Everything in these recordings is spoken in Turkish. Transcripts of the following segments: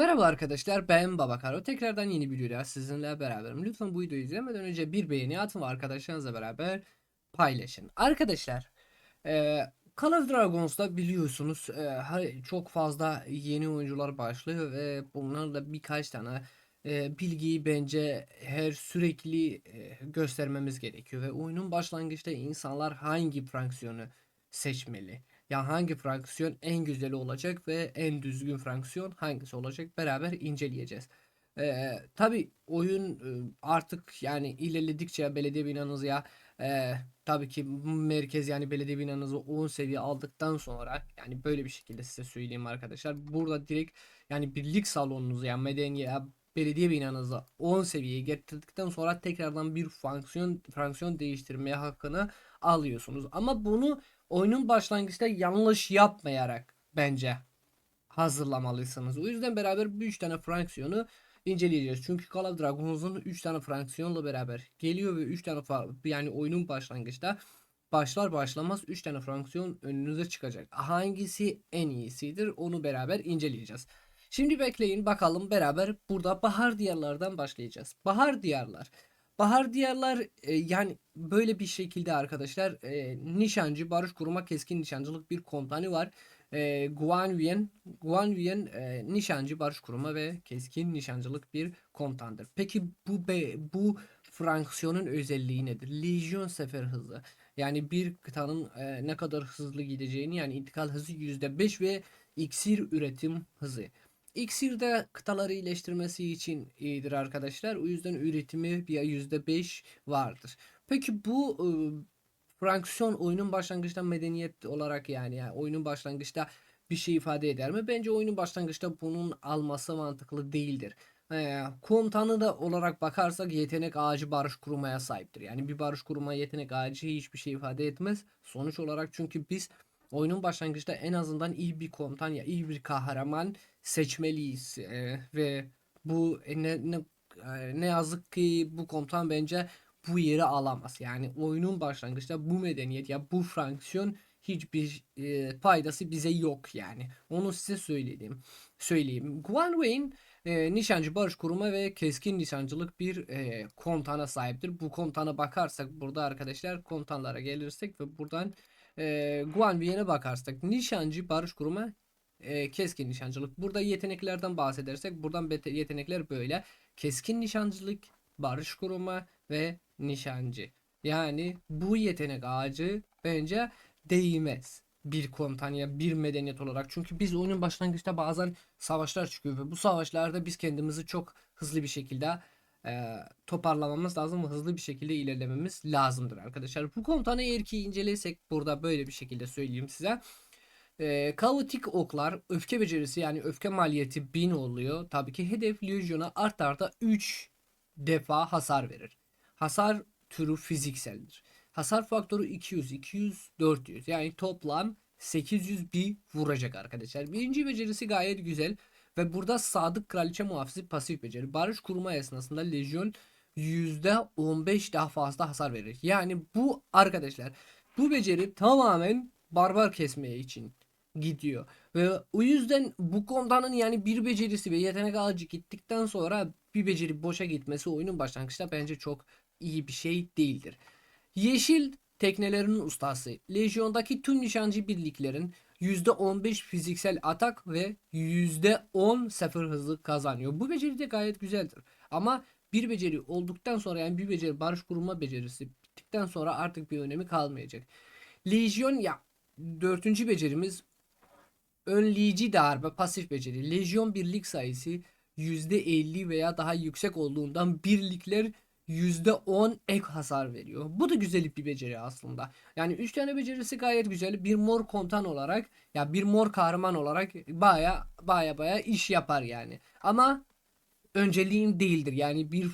Merhaba arkadaşlar ben Babakaro. Tekrardan yeni bir videoda sizinle beraberim. Lütfen bu videoyu izlemeden önce bir beğeni atın ve arkadaşlarınızla beraber paylaşın. Arkadaşlar e, Call of Dragons'ta biliyorsunuz e, çok fazla yeni oyuncular başlıyor ve bunlarla birkaç tane e, bilgiyi bence her sürekli e, göstermemiz gerekiyor ve oyunun başlangıçta insanlar hangi fraksiyonu seçmeli? Ya hangi fraksiyon en güzeli olacak ve en düzgün fraksiyon hangisi olacak beraber inceleyeceğiz. Ee, tabii oyun e, artık yani ilerledikçe belediye binanızı ya e, tabii ki merkez yani belediye binanızı 10 seviye aldıktan sonra yani böyle bir şekilde size söyleyeyim arkadaşlar. Burada direkt yani birlik salonunuzu yani medeni ya belediye binanızı 10 seviyeye getirdikten sonra tekrardan bir fonksiyon fonksiyon değiştirmeye hakkını alıyorsunuz. Ama bunu oyunun başlangıçta yanlış yapmayarak bence hazırlamalısınız. O yüzden beraber bu 3 tane fraksiyonu inceleyeceğiz. Çünkü Call of Dragons'un 3 tane fraksiyonla beraber geliyor ve 3 tane yani oyunun başlangıçta başlar başlamaz 3 tane fraksiyon önünüze çıkacak. Hangisi en iyisidir onu beraber inceleyeceğiz. Şimdi bekleyin bakalım beraber burada bahar diyarlardan başlayacağız. Bahar diyarlar. Bahar diyarlar e, yani böyle bir şekilde arkadaşlar e, nişancı barış kurma keskin nişancılık bir komutanı var. E, Guan Yuan, Guan Yuan e, nişancı barış kurma ve keskin nişancılık bir komutandır. Peki bu be, bu fraksiyonun özelliği nedir? Lejyon sefer hızı. Yani bir kıtanın e, ne kadar hızlı gideceğini yani intikal hızı %5 ve iksir üretim hızı. İksir'de kıtaları iyileştirmesi için iyidir arkadaşlar. O yüzden üretimi bir %5 vardır. Peki bu e, fraksiyon oyunun başlangıçta medeniyet olarak yani, yani oyunun başlangıçta bir şey ifade eder mi? Bence oyunun başlangıçta bunun alması mantıklı değildir. Ee, komutanı da olarak bakarsak yetenek ağacı barış kurmaya sahiptir. Yani bir barış kurma yetenek ağacı hiçbir şey ifade etmez. Sonuç olarak çünkü biz oyunun başlangıçta en azından iyi bir komutan ya iyi bir kahraman seçmeliyiz Ee, ve bu e, ne, ne, e, ne yazık ki bu komutan bence bu yeri alamaz. Yani oyunun başlangıçta bu medeniyet ya bu fraksiyon hiçbir e, faydası bize yok yani. Onu size söyledim. Söyleyeyim. Guan Wayne e, nişancı barış kuruma ve keskin nişancılık bir e, komutana sahiptir. Bu komutana bakarsak burada arkadaşlar komutanlara gelirsek ve buradan e, Guan Wayne'e bakarsak nişancı barış kuruma e, keskin nişancılık. Burada yeteneklerden bahsedersek buradan yetenekler böyle. Keskin nişancılık, barış kuruma ve nişancı. Yani bu yetenek ağacı bence değmez bir komutan ya bir medeniyet olarak. Çünkü biz oyunun başlangıçta bazen savaşlar çıkıyor ve bu savaşlarda biz kendimizi çok hızlı bir şekilde e, toparlamamız lazım hızlı bir şekilde ilerlememiz lazımdır arkadaşlar. Bu komutanı eğer ki incelersek burada böyle bir şekilde söyleyeyim size. E, kaotik oklar öfke becerisi yani öfke maliyeti 1000 oluyor. Tabii ki hedef Legion'a art arda 3 defa hasar verir. Hasar türü fizikseldir. Hasar faktörü 200, 200, 400. Yani toplam 800 bir vuracak arkadaşlar. Birinci becerisi gayet güzel. Ve burada sadık kraliçe muhafızı pasif beceri. Barış kurma esnasında lejyon %15 daha fazla hasar verir. Yani bu arkadaşlar bu beceri tamamen barbar kesmeye için gidiyor. Ve o yüzden bu komutanın yani bir becerisi ve yetenek ağacı gittikten sonra bir beceri boşa gitmesi oyunun başlangıçta bence çok iyi bir şey değildir. Yeşil teknelerin ustası. Lejyondaki tüm nişancı birliklerin %15 fiziksel atak ve %10 sefer hızı kazanıyor. Bu beceri de gayet güzeldir. Ama bir beceri olduktan sonra yani bir beceri barış kurma becerisi bittikten sonra artık bir önemi kalmayacak. Lejyon ya dördüncü becerimiz önleyici darbe pasif beceri. Lejyon birlik sayısı %50 veya daha yüksek olduğundan birlikler %10 ek hasar veriyor. Bu da güzel bir beceri aslında. Yani 3 tane becerisi gayet güzel. Bir mor komutan olarak ya bir mor kahraman olarak baya baya baya iş yapar yani. Ama önceliğin değildir. Yani bir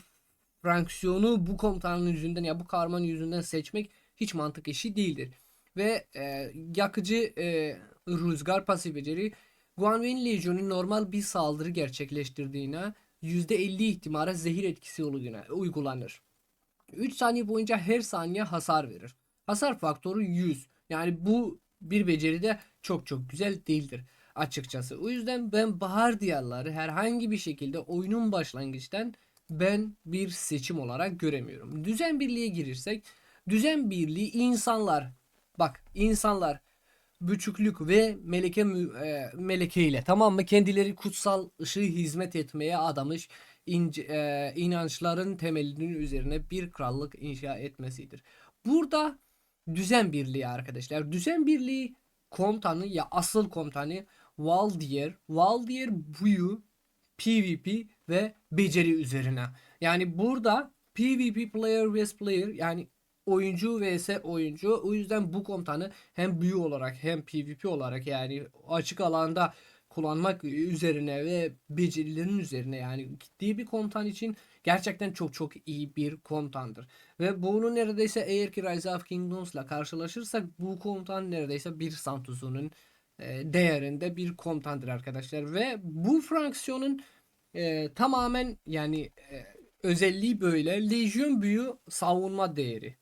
fraksiyonu bu komutanın yüzünden ya bu kahramanın yüzünden seçmek hiç mantık işi değildir. Ve e, yakıcı e, rüzgar pasif beceri Guanyin Legion'un normal bir saldırı gerçekleştirdiğine %50 ihtimale zehir etkisi olduğuna uygulanır. 3 saniye boyunca her saniye hasar verir. Hasar faktörü 100. Yani bu bir beceride çok çok güzel değildir. açıkçası. O yüzden ben bahar diyarları herhangi bir şekilde oyunun başlangıçtan ben bir seçim olarak göremiyorum. Düzen birliğe girirsek düzen birliği insanlar bak insanlar büçüklük ve meleke e, meleke ile tamam mı kendileri kutsal ışığı hizmet etmeye adamış ince, e, inançların temelinin üzerine bir krallık inşa etmesidir. Burada düzen birliği arkadaşlar. Düzen birliği komutanı ya asıl komutanı Valdier. Valdier buyu PvP ve beceri üzerine. Yani burada PvP player vs player yani oyuncu vs oyuncu. O yüzden bu komutanı hem büyü olarak hem PvP olarak yani açık alanda kullanmak üzerine ve becerilerin üzerine yani ciddi bir komutan için gerçekten çok çok iyi bir komutandır. Ve bunu neredeyse eğer ki Rise of Kingdoms'la karşılaşırsak bu komutan neredeyse bir Santuzu'nun e, değerinde bir komutandır arkadaşlar. Ve bu fraksiyonun e, tamamen yani e, özelliği böyle. Lejyon büyü savunma değeri.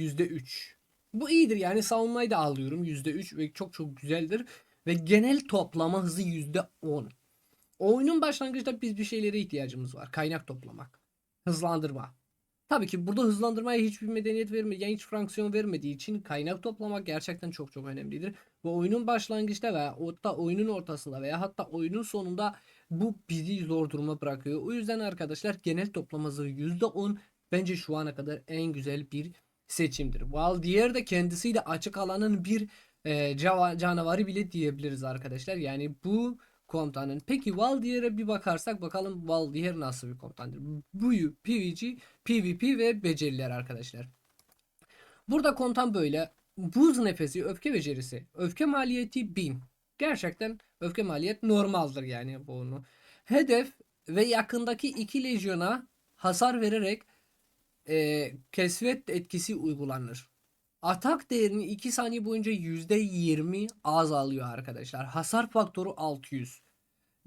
%3. Bu iyidir yani savunmayı da alıyorum %3 ve çok çok güzeldir. Ve genel toplama hızı %10. Oyunun başlangıçta biz bir şeylere ihtiyacımız var. Kaynak toplamak. Hızlandırma. Tabii ki burada hızlandırmaya hiçbir medeniyet vermediği, yani hiç fraksiyon vermediği için kaynak toplamak gerçekten çok çok önemlidir. Ve oyunun başlangıçta veya hatta oyunun ortasında veya hatta oyunun sonunda bu bizi zor duruma bırakıyor. O yüzden arkadaşlar genel toplama hızı %10 bence şu ana kadar en güzel bir seçimdir. While de kendisi de açık alanın bir e, canavarı bile diyebiliriz arkadaşlar. Yani bu komutanın. Peki Valdier'e bir bakarsak bakalım Valdier nasıl bir komutandır. Buyu, PvG, PvP ve beceriler arkadaşlar. Burada komutan böyle. Buz nefesi, öfke becerisi. Öfke maliyeti 1000. Gerçekten öfke maliyet normaldir yani bunu. Hedef ve yakındaki iki lejyona hasar vererek e, kesvet etkisi uygulanır. Atak değerini 2 saniye boyunca %20 azalıyor arkadaşlar. Hasar faktörü 600.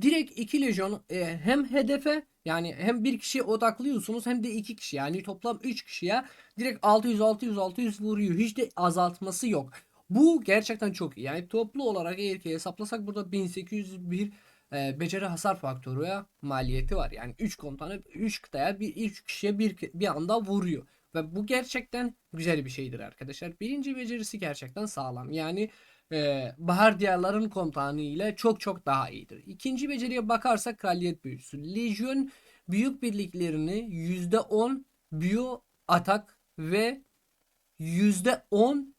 Direkt 2 lejyon e, hem hedefe yani hem bir kişiye odaklıyorsunuz hem de iki kişi yani toplam 3 kişiye direkt 600 600 600 vuruyor. Hiç de azaltması yok. Bu gerçekten çok iyi. Yani toplu olarak eğer ki hesaplasak burada 1801 e, beceri hasar faktörü maliyeti var. Yani 3 komutanı 3 kıtaya bir 3 kişiye bir bir anda vuruyor. Ve bu gerçekten güzel bir şeydir arkadaşlar. Birinci becerisi gerçekten sağlam. Yani e, Bahar Diyarların komutanı ile çok çok daha iyidir. İkinci beceriye bakarsak kraliyet büyüsü. Lejyon büyük birliklerini %10 büyü atak ve %10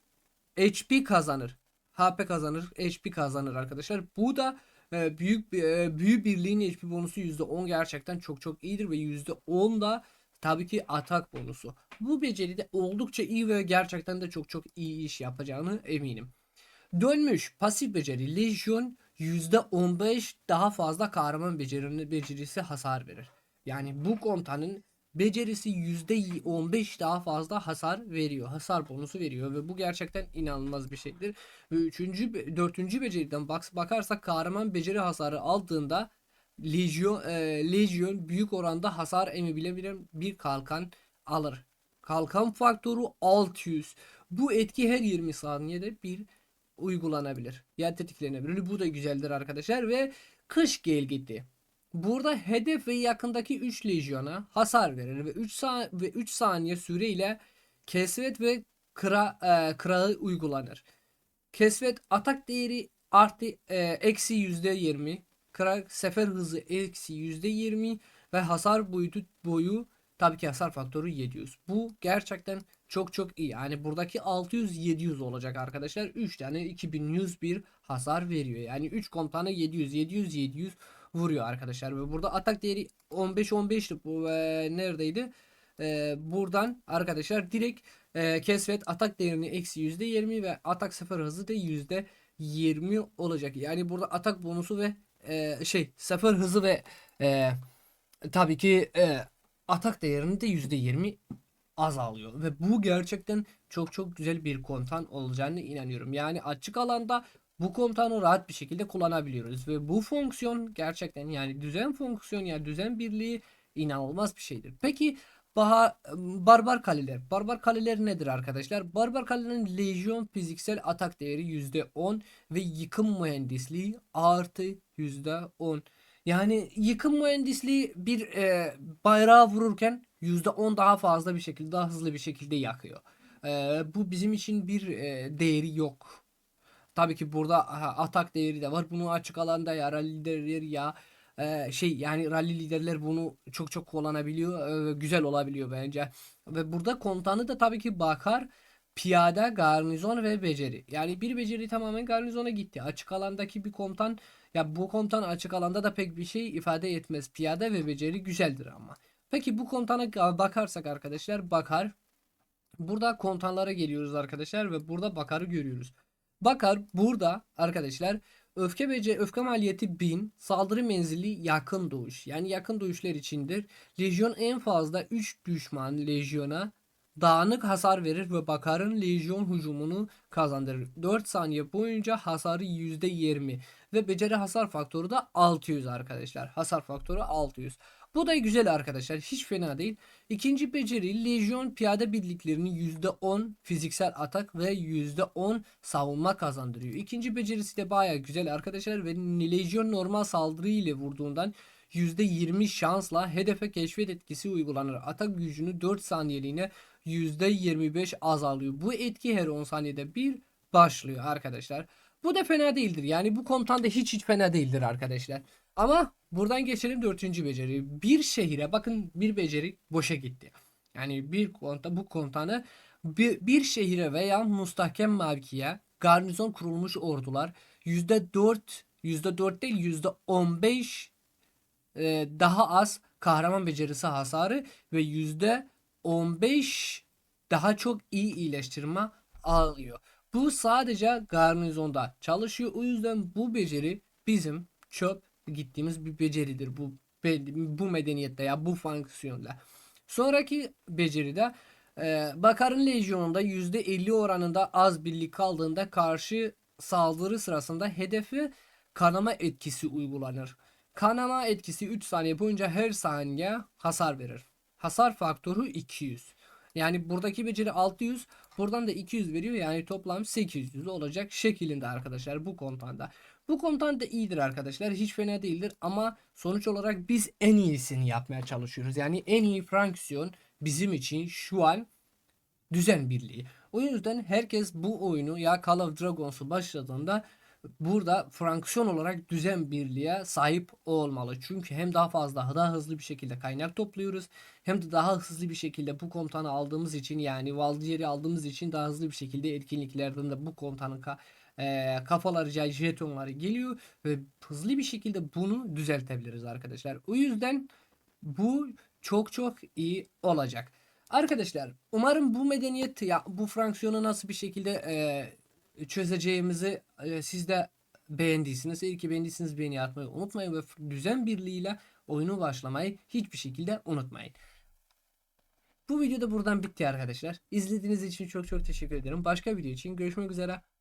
HP kazanır. HP kazanır, HP kazanır arkadaşlar. Bu da e, büyük e, büyü birliğin HP bonusu %10 gerçekten çok çok iyidir ve %10 da tabii ki atak bonusu. Bu beceri de oldukça iyi ve gerçekten de çok çok iyi iş yapacağını eminim. Dönmüş pasif beceri Legion %15 daha fazla kahraman becerinin becerisi hasar verir. Yani bu komutanın becerisi %15 daha fazla hasar veriyor. Hasar bonusu veriyor ve bu gerçekten inanılmaz bir şeydir. Ve üçüncü, dördüncü beceriden bak bakarsak kahraman beceri hasarı aldığında Legion, e, Legion büyük oranda hasar emebilen bir kalkan alır. Kalkan faktörü 600. Bu etki her 20 saniyede bir uygulanabilir. Ya tetiklenebilir. Bu da güzeldir arkadaşlar ve kış gelgiti. Burada hedef ve yakındaki 3 lejyona hasar verir ve 3 sa ve 3 saniye süreyle kesvet ve kıra e, kırağı uygulanır. Kesvet atak değeri artı e, eksi %20 kırak sefer hızı eksi %20 ve hasar boyutu boyu tabii ki hasar faktörü 700. Bu gerçekten çok çok iyi. Yani buradaki 600 700 olacak arkadaşlar. 3 tane 2101 hasar veriyor. Yani 3 komutanı 700 700 700 vuruyor arkadaşlar ve burada atak değeri 15 15'ti bu e, neredeydi? E, buradan arkadaşlar direkt e, kesvet atak değerini eksi %20 ve atak sefer hızı da %20 olacak. Yani burada atak bonusu ve e, şey sefer hızı ve e, tabii ki e, atak değerini de %20 azalıyor ve bu gerçekten çok çok güzel bir komutan olacağını inanıyorum. Yani açık alanda bu komutanı rahat bir şekilde kullanabiliyoruz ve bu fonksiyon gerçekten yani düzen fonksiyon yani düzen birliği inanılmaz bir şeydir. Peki Baha, barbar kaleler. Barbar kaleler nedir arkadaşlar? Barbar kalelerin lejyon fiziksel atak değeri %10 ve yıkım mühendisliği artı %10. Yani yıkım mühendisliği bir e, bayrağı vururken %10 daha fazla bir şekilde daha hızlı bir şekilde yakıyor. E, bu bizim için bir e, değeri yok. Tabii ki burada aha, atak değeri de var. Bunu açık alanda ya rally liderleri ya e, şey yani rally liderler bunu çok çok kullanabiliyor. E, güzel olabiliyor bence. Ve burada komutanı da tabii ki bakar piyade, garnizon ve beceri. Yani bir beceri tamamen garnizona gitti. Açık alandaki bir komutan ya bu komutan açık alanda da pek bir şey ifade etmez. Piyade ve beceri güzeldir ama. Peki bu komutana bakarsak arkadaşlar bakar. Burada komutanlara geliyoruz arkadaşlar ve burada bakarı görüyoruz. Bakar burada arkadaşlar öfke bece öfke maliyeti 1000 saldırı menzili yakın doğuş yani yakın doğuşlar içindir. Lejyon en fazla 3 düşman lejyona dağınık hasar verir ve Bakar'ın lejyon hücumunu kazandırır. 4 saniye boyunca hasarı %20 ve beceri hasar faktörü de 600 arkadaşlar. Hasar faktörü 600. Bu da güzel arkadaşlar. Hiç fena değil. İkinci beceri lejyon piyade birliklerinin %10 fiziksel atak ve %10 savunma kazandırıyor. İkinci becerisi de baya güzel arkadaşlar ve lejyon normal saldırı ile vurduğundan %20 şansla hedefe keşfet etkisi uygulanır. Atak gücünü 4 saniyeliğine %25 azalıyor. Bu etki her 10 saniyede bir başlıyor arkadaşlar. Bu da fena değildir. Yani bu komutan da hiç hiç fena değildir arkadaşlar. Ama buradan geçelim dördüncü beceri. Bir şehire bakın bir beceri boşa gitti. Yani bir komuta bu komutanı bir, bir şehire veya müstahkem mevkiye garnizon kurulmuş ordular %4 %4 değil %15 e, daha az kahraman becerisi hasarı ve %15 daha çok iyi iyileştirme alıyor. Bu sadece garnizonda çalışıyor. O yüzden bu beceri bizim çöp gittiğimiz bir beceridir. Bu bu medeniyette ya bu fonksiyonda. Sonraki beceride Bakar'ın lejyonunda %50 oranında az birlik kaldığında karşı saldırı sırasında hedefi kanama etkisi uygulanır. Kanama etkisi 3 saniye boyunca her saniye hasar verir. Hasar faktörü 200. Yani buradaki beceri 600, buradan da 200 veriyor. Yani toplam 800 olacak şeklinde arkadaşlar bu kontanda. Bu komutan da iyidir arkadaşlar. Hiç fena değildir ama sonuç olarak biz en iyisini yapmaya çalışıyoruz. Yani en iyi fraksiyon bizim için şu an düzen birliği. O yüzden herkes bu oyunu ya Call of Dragons'u başladığında burada fraksiyon olarak düzen birliğe sahip olmalı. Çünkü hem daha fazla daha hızlı bir şekilde kaynak topluyoruz hem de daha hızlı bir şekilde bu komutanı aldığımız için yani Valdier'i aldığımız için daha hızlı bir şekilde etkinliklerden de bu komutanın e, kafaları jetonları geliyor ve hızlı bir şekilde bunu düzeltebiliriz arkadaşlar. O yüzden bu çok çok iyi olacak. Arkadaşlar umarım bu medeniyet ya bu fraksiyonu nasıl bir şekilde e, çözeceğimizi e, siz de beğendiyseniz eğer ki beğendiyseniz beğeni atmayı unutmayın ve düzen birliğiyle oyunu başlamayı hiçbir şekilde unutmayın. Bu video da buradan bitti arkadaşlar. İzlediğiniz için çok çok teşekkür ederim. Başka video için görüşmek üzere.